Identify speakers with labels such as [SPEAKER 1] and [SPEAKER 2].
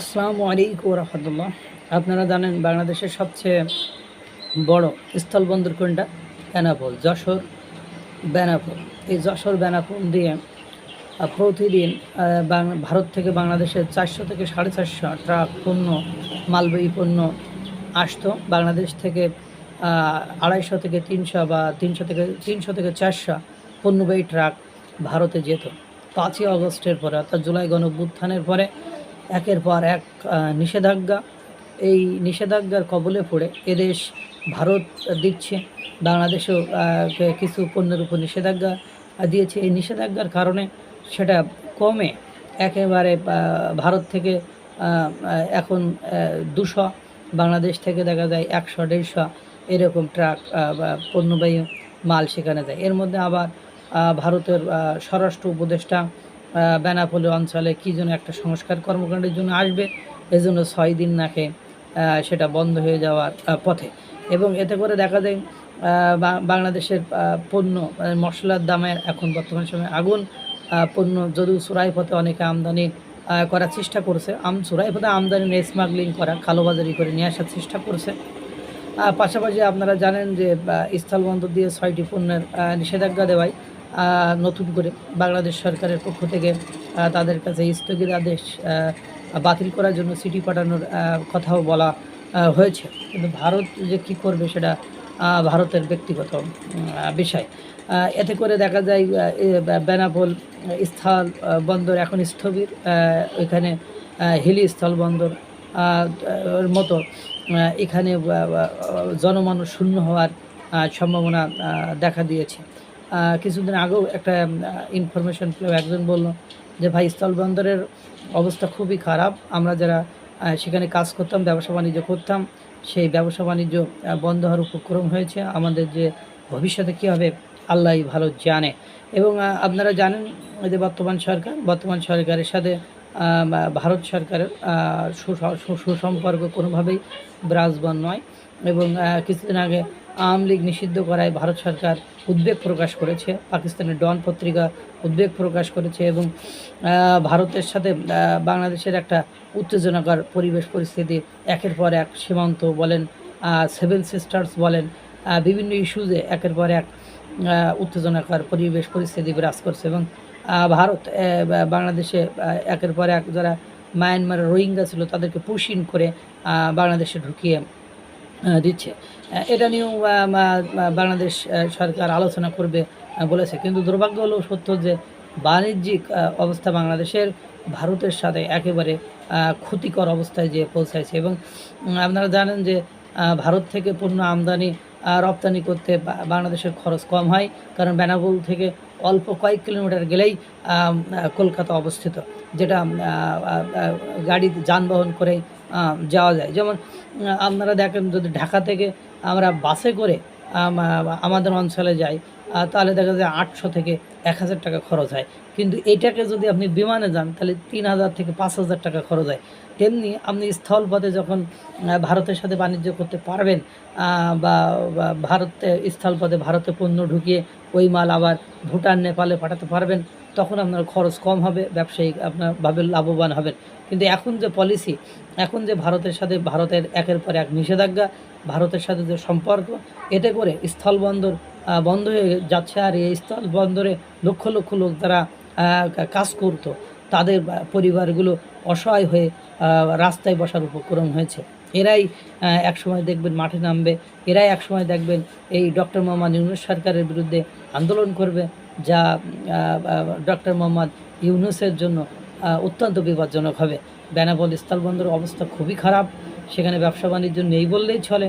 [SPEAKER 1] আসসালামু আলাইকুম রহমতুল্লাহ। আপনারা জানেন বাংলাদেশের সবচেয়ে বড় স্থলবন্দর কোনটা? বেনাপোল, যশোর বেনাপোল। এই যশোর বেনাপোল দিয়ে প্রতিদিন ভারত থেকে বাংলাদেশের চারশো থেকে সাড়ে চারশো ট্রাক পণ্য, মালবাহী পণ্য আসতো। বাংলাদেশ থেকে আড়াইশো থেকে তিনশো বা তিনশো থেকে তিনশো থেকে চারশো পণ্যবাহী ট্রাক ভারতে যেত। পাঁচই অগস্টের পরে অর্থাৎ জুলাই গণ পরে একের পর এক নিষেধাজ্ঞা। এই নিষেধাজ্ঞার কবলে পড়ে এদেশ, ভারত দিচ্ছে, বাংলাদেশেও কিছু পণ্যের উপর নিষেধাজ্ঞা দিয়েছে। এই নিষেধাজ্ঞার কারণে সেটা কমে একেবারে ভারত থেকে এখন দুশো, বাংলাদেশ থেকে দেখা যায় একশো, দেড়শো এরকম ট্রাক পণ্যবাহী মাল সেখানে যায়। এর মধ্যে আবার ভারতের স্বরাষ্ট্র উপদেষ্টা বেনাপোলি অঞ্চলে কী জন্য একটা সংস্কার কর্মকাণ্ডের জন্য আসবে, এজন্য ছয় দিন নাকে সেটা বন্ধ হয়ে যাওয়ার পথে। এবং এতে করে দেখা যায় বাংলাদেশের পণ্য মশলার দামের এখন বর্তমান সময়ে আগুন পণ্য যদিও সুরাই পথে অনেকে আমদানি করার চেষ্টা করছে, আম সুরাই পথে আমদানি নিয়ে স্মাগলিং করা, কালোবাজারি করে নিয়ে আসার চেষ্টা করছে। পাশাপাশি আপনারা জানেন যে স্থলবন্দর দিয়ে ছয়টি পণ্যের নিষেধাজ্ঞা দেওয়ায় নতুন করে বাংলাদেশ সরকারের পক্ষ থেকে তাদের কাছে স্থগিতাদেশ বাতিল করার জন্য সিটি পাঠানোর কথাও বলা হয়েছে। কিন্তু ভারত যে কী করবে সেটা ভারতের ব্যক্তিগত বিষয়। এতে করে দেখা যায় বেনাপোল স্থল বন্দর এখন স্থবির ওইখানে হিলি স্থল বন্দর মতো এখানে জনমানুষ শূন্য হওয়ার সম্ভাবনা দেখা দিয়েছে। কিছুদিন আগেও একটা ইনফরমেশন পেল একজন বলল যে, ভাই, স্থলবন্দরের অবস্থা খুবই খারাপ। আমরা যারা সেখানে কাজ করতাম, ব্যবসা বাণিজ্য করতাম, সেই ব্যবসা বাণিজ্য বন্ধ হওয়ার উপক্রম হয়েছে। আমাদের যে ভবিষ্যতে কী হবে, আল্লাহই ভালো জানে। এবং আপনারা জানেন যে, বর্তমান সরকার, বর্তমান সরকারের সাথে ভারত সরকারের সুসম্পর্ক কোনোভাবেই বিরাজমান নয়। এবং কিছুদিন আগে আওয়ামী লীগ নিষিদ্ধ করায় ভারত সরকার উদ্বেগ প্রকাশ করেছে, পাকিস্তানের ডন পত্রিকা উদ্বেগ প্রকাশ করেছে এবং ভারতের সাথে বাংলাদেশের একটা উত্তেজনাকর পরিবেশ পরিস্থিতি একের পর এক সীমান্ত বলেন সেভেন সিস্টার্স বলেন বিভিন্ন ইস্যুজে একের পর এক উত্তেজনাকর পরিবেশ পরিস্থিতি বিরাজ করছে এবং ভারত বাংলাদেশে একের পর এক যারা মায়ানমারের রোহিঙ্গা ছিল তাদেরকে পুশিন করে বাংলাদেশে ঢুকিয়ে দিচ্ছে। এটা নিয়েও বাংলাদেশ সরকার আলোচনা করবে বলেছে। কিন্তু দুর্ভাগ্য হলো সত্য যে বাণিজ্যিক অবস্থা বাংলাদেশের, ভারতের সাথে একেবারে ক্ষতিকর অবস্থায় যে পৌঁছাইছে। এবং আপনারা জানেন যে ভারত থেকে পণ্য আমদানি রপ্তানি করতে বাংলাদেশের খরচ কম হয়। কারণ বেনাপোল থেকে অল্প কয়েক কিলোমিটার গেলেই কলকাতা অবস্থিত। যেটা গাড়ি যানবাহন করে যাওয়া যায়। যেমন আপনারা দেখেন যদি ঢাকা থেকে আমরা বাসে করে আমাদের অঞ্চলে যাই তাহলে দেখা যায় আটশো থেকে এক হাজার টাকা খরচ হয়। কিন্তু এটাকে যদি আপনি বিমানে যান, তাহলে তিন হাজার থেকে পাঁচ হাজার টাকা খরচ হয়। তেমনি আপনি স্থলপথে যখন ভারতের সাথে বাণিজ্য করতে পারবেন বা ভারতে, স্থলপথে ভারতে পণ্য ঢুকিয়ে ওই মাল আবার ভুটান, নেপালে পাঠাতে পারবেন, তখন আপনার খরচ কম হবে ব্যবসায়িক আপনার ভাবে লাভবান হবেন। কিন্তু এখন যে পলিসি এখন যে ভারতের সাথে, ভারতের একের পর এক নিষেধাজ্ঞা, ভারতের সাথে যে সম্পর্ক, এতে করে স্থলবন্দর বন্ধ হয়ে যাচ্ছে আর এই স্থল বন্দরে লক্ষ লক্ষ লোক যারা কাজ করতো। তাদের পরিবারগুলো অসহায় হয়ে রাস্তায় বসার উপক্রম হয়েছে। এরাই একসময় দেখবেন মাঠে নামবে, এরাই একসময় দেখবেন এই ডক্টর মোহাম্মদ ইউনুস সরকারের বিরুদ্ধে আন্দোলন করবে, যা ডক্টর মোহাম্মদ ইউনুসের জন্য অত্যন্ত বিপজ্জনক হবে। বেনাপোল স্থলবন্দর অবস্থা খুবই খারাপ। সেখানে ব্যবসা বাণিজ্য নেই বললেই চলে।